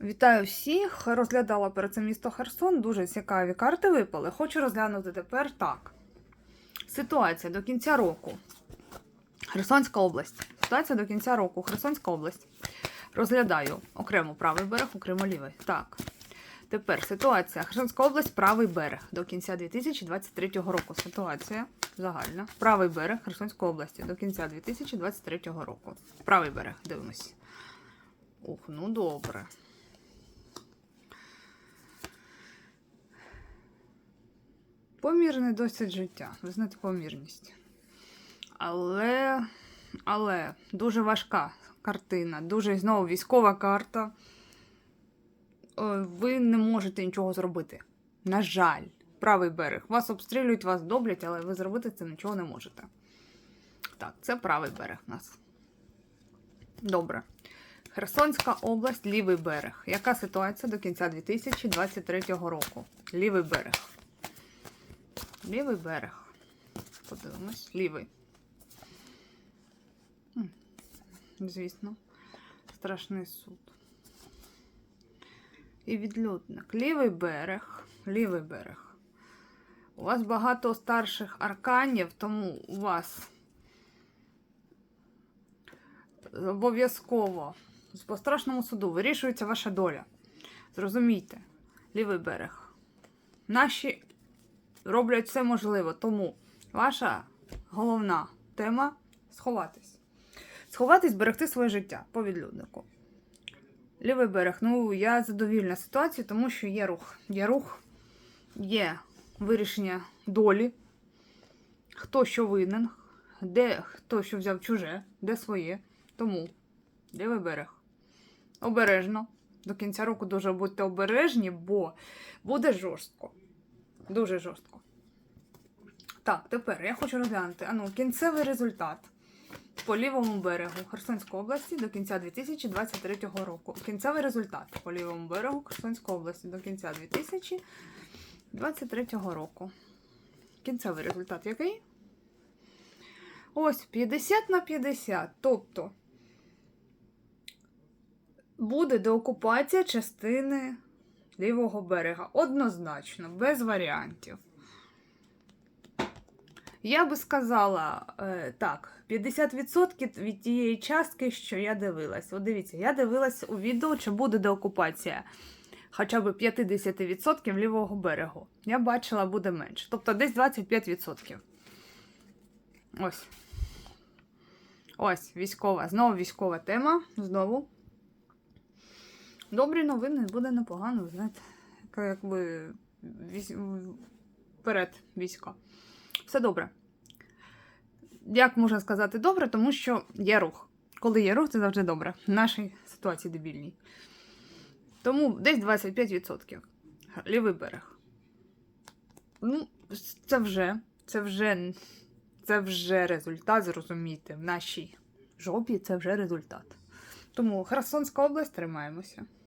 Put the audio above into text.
Вітаю всіх! Розглядала перед цим місто Херсон. Дуже цікаві карти випали. Хочу розглянути тепер так. Ситуація до кінця року. Херсонська область. Ситуація до кінця року. Херсонська область. Розглядаю окремо правий берег, окремо лівий. Так. Тепер ситуація. Херсонська область, правий берег. До кінця 2023 року. Ситуація загальна. Правий берег Херсонської області до кінця 2023 року. Правий берег. Дивимось. Ух, ну добре. Помірне досить життя. Ви знаєте, помірність. Але, але дуже важка картина, дуже знову військова карта. Е, Ви не можете нічого зробити. На жаль, правий берег. Вас обстрілюють, вас доблять, але ви зробити це нічого не можете. Так, це правий берег нас. Добре. Херсонська область, лівий берег. Яка ситуація до кінця 2023 року? Лівий берег. Лівий берег. Подивимось. Лівий. Звісно. Страшний суд. І відлюдник. Лівий берег. Лівий берег. У вас багато старших арканів, тому у вас обов'язково по страшному суду вирішується ваша доля. Зрозумійте, лівий берег. Наші роблять все можливе, тому ваша головна тема сховатись. Сховатись, берегти своє життя по відлюднику. Лівий берег. Ну, я задовільна ситуацією, тому що є рух. Є рух, є вирішення долі, хто що винен, де хто що взяв чуже, де своє. Тому лівий берег. Обережно. До кінця року дуже будьте обережні, бо буде жорстко. Дуже жорстко. Так, тепер я хочу розглянути ану, кінцевий результат по лівому берегу Херсонської області до кінця 2023 року. Кінцевий результат по лівому берегу Херсонської області до кінця 2023 року. Кінцевий результат який? Ось 50 на 50. Тобто буде деокупація частини лівого берега. Однозначно, без варіантів. Я би сказала е, так, 50% від тієї частки, що я дивилась. От дивіться, я дивилась у відео, чи буде деокупація хоча б 50% лівого берегу. Я бачила, буде менше. Тобто десь 25%. Ось. Ось, військова. Знову військова тема. Знову. Добрі новини буде непогано, знаєте. Якби вісь... вперед війська. Все добре. Як можна сказати добре, тому що є рух. Коли є рух, це завжди добре. В нашій ситуації дебільній. Тому десь 25%. Лівий берег. Ну, це вже, це вже, це вже результат, зрозумійте. В нашій жопі це вже результат. Тому Херсонська область тримаємося.